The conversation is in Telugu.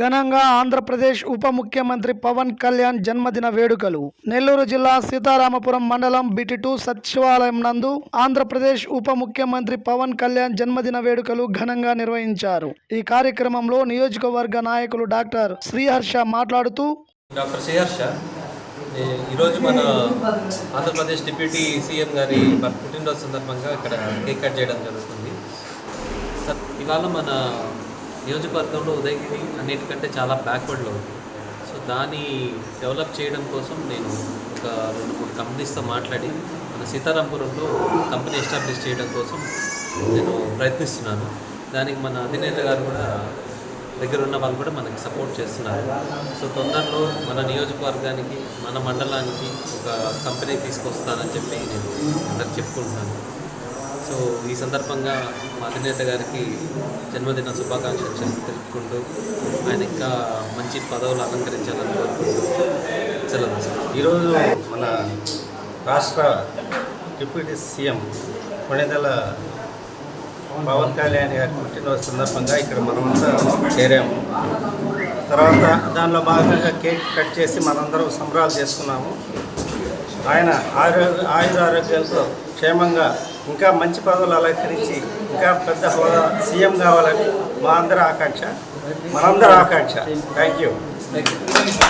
ఘనంగా ఆంధ్రప్రదేశ్ ఉప ముఖ్యమంత్రి పవన్ కళ్యాణ్ జన్మదిన వేడుకలు. నెల్లూరు జిల్లా సీతారామపురం మండలం బిటిటు సచివాలయం నందు ఆంధ్రప్రదేశ్ ఉప ముఖ్యమంత్రి పవన్ కళ్యాణ్ జన్మదిన వేడుకలు ఘనంగా నిర్వహించారు. ఈ కార్యక్రమంలో నియోజకవర్గ నాయకులు డాక్టర్ శ్రీహర్ష మాట్లాడుతూ డాక్టర్ శ్రీహర్ష ఈరోజు మన ఆంధ్రప్రదేశ్ డిప్యూటీ సీఎం గారి పుట్టినరోజు సందర్భంగా ఇక్కడ కేక్ కట్ చేయడం జరుగుతుంది. ఇవాళ మన నియోజకవర్గంలో ఉదయగిరి అన్నిటికంటే చాలా బ్యాక్వర్డ్లో ఉంది. సో దాన్ని డెవలప్ చేయడం కోసం నేను ఒక రెండు మూడు కంపెనీస్తో మాట్లాడి మన సీతారాంపురంలో కంపెనీ ఎస్టాబ్లిష్ చేయడం కోసం నేను ప్రయత్నిస్తున్నాను. దానికి మన అధినేత గారు కూడా దగ్గర ఉన్న వాళ్ళు కూడా మనకి సపోర్ట్ చేస్తున్నారు. సో తొందరలో మన నియోజకవర్గానికి మన మండలానికి ఒక కంపెనీ తీసుకొస్తానని చెప్పి నేను అందరికి చెప్పుకుంటున్నాను. సో ఈ సందర్భంగా మా అధినేత గారికి జన్మదిన శుభాకాంక్షలు తెలుపుకుంటూ ఆయన ఇంకా మంచి పదవులు అలంకరించాలని కోరుకుంటూ సెలవు ఈరోజు మన రాష్ట్ర డిప్యూటీ సీఎం కొణిదెల పవన్ కళ్యాణ్ గారి పుట్టినరోజు సందర్భంగా ఇక్కడ మనమంతా చేరాము. తర్వాత దానిలో భాగంగా కేక్ కట్ చేసి మనందరం సంబరాలు చేసుకున్నాము. ఆయన ఆరోగ్య ఆయుర ఆరోగ్యాలతో క్షేమంగా ఇంకా మంచి పదవులు అలంకరించి ఇంకా పెద్ద హోదా సీఎం కావాలని మా అందరి ఆకాంక్ష. మనందరి ఆకాంక్ష. Thank you